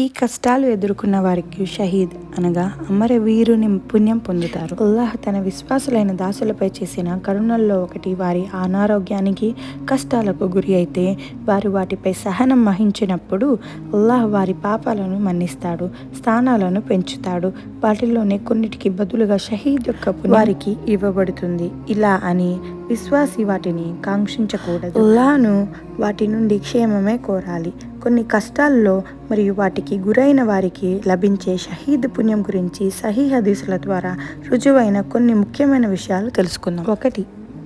ఈ కష్టాలు ఎదుర్కొన్న వారికి షహీద్ అనగా అమర వీరుని పుణ్యం పొందుతారు. అల్లాహ్ తన విశ్వాసులైన దాసులపై చేసిన కరుణల్లో ఒకటి వారి అనారోగ్యానికి కష్టాలకు గురి అయితే వారు వాటిపై సహనం వహించినప్పుడు అల్లాహ్ వారి పాపాలను మన్నిస్తాడు స్థానాలను పెంచుతాడు. వాటిలోనే కొన్నిటికి బదులుగా షహీద్ యొక్క వారికి ఇవ్వబడుతుంది. ఇలా అని విశ్వాసి వాటిని కాంక్షించకూడదు. అల్లాను వాటి నుండి క్షేమమే కోరాలి. కొన్ని కష్టాల్లో మరియు వాటికి గురైన వారికి లభించే షహీద్ పుణ్యం గురించి సహీ హదీసుల ద్వారా రుజువైన కొన్ని ముఖ్యమైన విషయాలు తెలుసుకుందాం. ఒకటి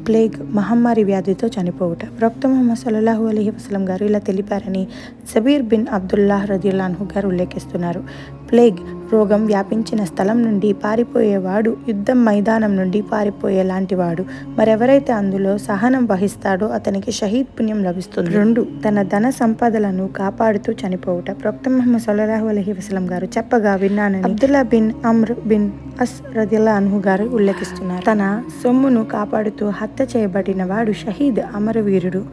ప్లేగ్ మహమ్మారి వ్యాధితో చనిపోవుట. ప్రవక్త ముహమ్మద్ సల్లాహు అలీ వసలం గారు ఇలా తెలిపారని జబీర్ బిన్ అబ్దుల్లాహ్ రదిల్లాన్హు గారు ఉల్లేఖిస్తున్నారు. ప్లేగ్ రోగం వ్యాపించిన స్థలం నుండి పారిపోయేవాడు యుద్ధం మైదానం నుండి పారిపోయే లాంటివాడు మరెవరైతే అందులో సహనం వహిస్తాడో అతనికి షహీద్ పుణ్యం లభిస్తుంది. రెండు తన ధన సంపదలను కాపాడుతూ చనిపోవుట. ప్రొక్త మహమ్మద్ సల్లాహు అలహి వసలం గారు చెప్పగా విన్నానని Abdullah bin Amr bin As రదిల్లా అన్హు గారు ఉల్లేఖిస్తున్నారు. తన సొమ్మును కాపాడుతూ హత్య చేయబడిన వాడు షహీద్ అమరవీరుడు.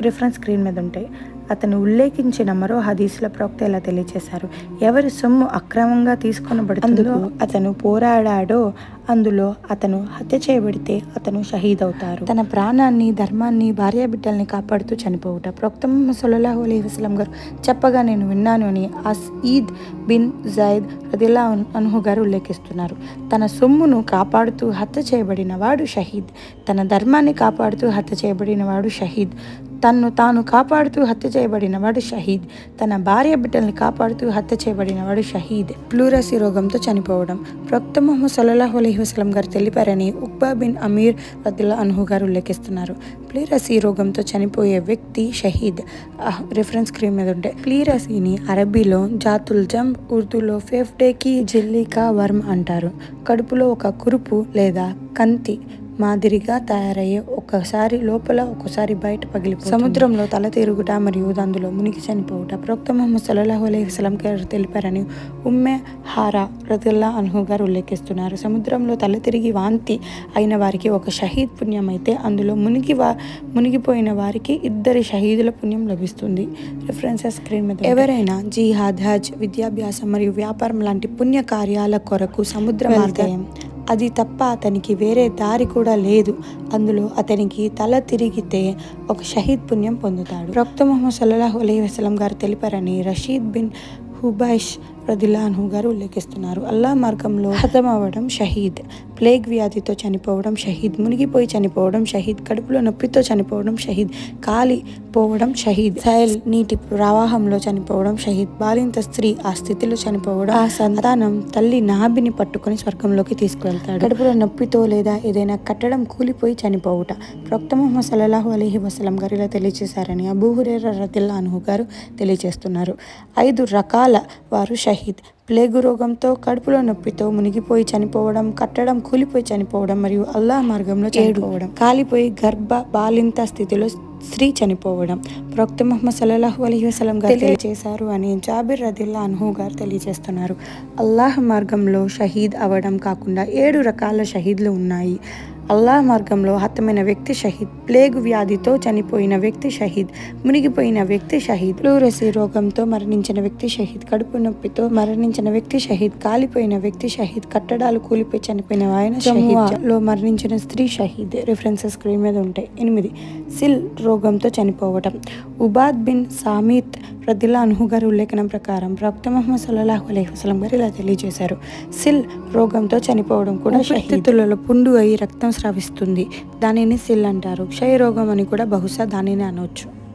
రిఫరెన్స్ స్క్రీన్ మీద ఉంటాయి అతను ఉల్లేఖించిన మరో హదీసుల ప్రవక్త ఇలా తెలియజేశారు ఎవరి సొమ్ము అక్రమంగా తీసుకొనబడుతుందో అతను పోరాడాడో అందులో అతను హత్య చేయబడితే అతను షహీద్ అవుతారు తన ప్రాణాన్ని ధర్మాన్ని భార్య బిడ్డల్ని కాపాడుతూ చనిపోవుట. ప్రవక్త ముహమ్మద్ సల్లాహు అలీ వసలం గారు చెప్పగా నేను విన్నాను అని అస్ ఈద్ బిన్ జైద్ రదిల్లా అన్హు గారు ఉల్లేఖిస్తున్నారు. తన సొమ్మును కాపాడుతూ హత్య చేయబడిన వాడు షహీద్. తన ధర్మాన్ని కాపాడుతూ హత్య చేయబడిన వాడు షహీద్. తన్ను తాను కాపాడుతూ హత్య చేయబడినవాడు షహీద్. తన భార్య బిడ్డల్ని కాపాడుతూ హత్య చేయబడినవాడు షహీద్. ప్లూరసీ రోగంతో చనిపోవడం. ప్రొక్త మొహమ్మద్ సల్లాహు అలహి వసలం గారు తెలిపారని ఉక్బా బిన్ అమీర్ రద్దుల్లా అన్హు గారు ఉల్లేఖిస్తున్నారు. ప్లీరసీ రోగంతో చనిపోయే వ్యక్తి షహీద్. రిఫరెన్స్ స్క్రీన్ మీద ఉంటే ప్లీరసీని అరబీలో జాతుల్ జమ్ ఉర్దూలో ఫేఫ్డేకి జిల్లికా వర్మ్ అంటారు. కడుపులో ఒక కురుపు లేదా కంతి మాదిరిగా తయారయ్యే ఒక్కసారి లోపల ఒక్కసారి బయట పగిలి సముద్రంలో తల తిరుగుట మరియు అందులో మునిగి చనిపోవుట. ప్రవక్త ముహమ్మద్ సల్లాహు అలైహి వసలం గారు తెలిపారని ఉమ్మె హారా రతుల్లా అన్హు గారు ఉల్లేఖిస్తున్నారు. సముద్రంలో తల తిరిగి వాంతి అయిన వారికి ఒక షహీద్ పుణ్యం అయితే అందులో మునిగి వా మునిగిపోయిన వారికి ఇద్దరి షహీదుల పుణ్యం లభిస్తుంది. రిఫరెన్సెస్ స్క్రీన్ మీద ఎవరైనా జిహాద్ హజ్ విద్యాభ్యాసం మరియు వ్యాపారం లాంటి పుణ్య కార్యాల కొరకు సముద్ర మార్గం అది తప్ప అతనికి వేరే దారి కూడా లేదు. అందులో అతనికి తల తిరిగితే ఒక షహీద్ పుణ్యం పొందుతాడు. ప్రవక్త మొహమ్మద్ సల్లాహు అలీ వసలం గారు తెలిపారని రషీద్ బిన్ హుబైష్ రదిలాన్హు గారు ఉల్లేఖిస్తున్నారు. అల్లా మార్గంలో హతమవ్వడం షహీద్ ప్లేగ్ వ్యాధితో చనిపోవడం షహీద్ మునిగిపోయి చనిపోవడం షహీద్ కడుపులో నొప్పితో చనిపోవడం షహీద్ కాలి పోవడం షహీద్ సైల్ నీటి ప్రవాహంలో చనిపోవడం షహీద్ బాలింత స్త్రీ ఆ స్థితిలో చనిపోవడం ఆ సంతానం తల్లి నాభిని పట్టుకొని స్వర్గంలోకి తీసుకువెళ్తాడు. కడుపులో నొప్పితో లేదా ఏదైనా కట్టడం కూలిపోయి చనిపోవుట. ప్రొక్త మొహమ్మద్ సల్లాహు అలీహి వసలం గారు ఇలా తెలియజేశారని అబూహురేర రతిల్లా అనుహు గారు తెలియజేస్తున్నారు ఐదు రకాల వారు షహీద్ ప్లేగు రోగంతో కడుపులో నొప్పితో మునిగిపోయి చనిపోవడం కట్టడం కూలిపోయి చనిపోవడం మరియు అల్లాహ్ మార్గంలో చనిపోవడం కాలిపోయి గర్భ బాలింత స్థితిలో స్త్రీ చనిపోవడం ప్రవక్త ముహమ్మద్ సల్లాహు అలీ వసలం గారు తెలియజేశారు అని జాబిర్ రదిల్లా అన్హు గారు తెలియజేస్తున్నారు అల్లాహ్ మార్గంలో షహీద్ అవ్వడం కాకుండా ఏడు రకాల షహీద్లు ఉన్నాయి. అల్లాహ్ మార్గంలో హతమైన వ్యక్తి షహీద్ ప్లేగు వ్యాధితో చనిపోయిన వ్యక్తి షహీద్ మునిగిపోయిన వ్యక్తి షహీద్ ప్లూరసీ రోగంతో మరణించిన వ్యక్తి షహీద్ కడుపు నొప్పితో మరణించిన వ్యక్తి షహీద్ కాలిపోయిన వ్యక్తి షహీద్ కట్టడాలు కూలిపోయి చనిపోయిన ఆయన లో మరణించిన స్త్రీ షహీద్. రిఫరెన్సెస్ స్క్రీన్ మీద ఉంటాయి. ఎనిమిది సిల్ రోగంతో చనిపోవటం. ఉబాద్ బిన్ సామీత్ రదిల్లా అన్హు గారి ఉల్లేఖనం ప్రకారం ప్రవక్త ముహమ్మద్ సల్లాహు అలైహి వసలం గారు ఇలా తెలియజేశారు. సిల్ రోగంతో చనిపోవడం కూడా పుండు అయి రక్తం స్రవిస్తుంది. దానిని సిల్ అంటారు. క్షయ రోగం అని కూడా బహుశా దానిని అనవచ్చు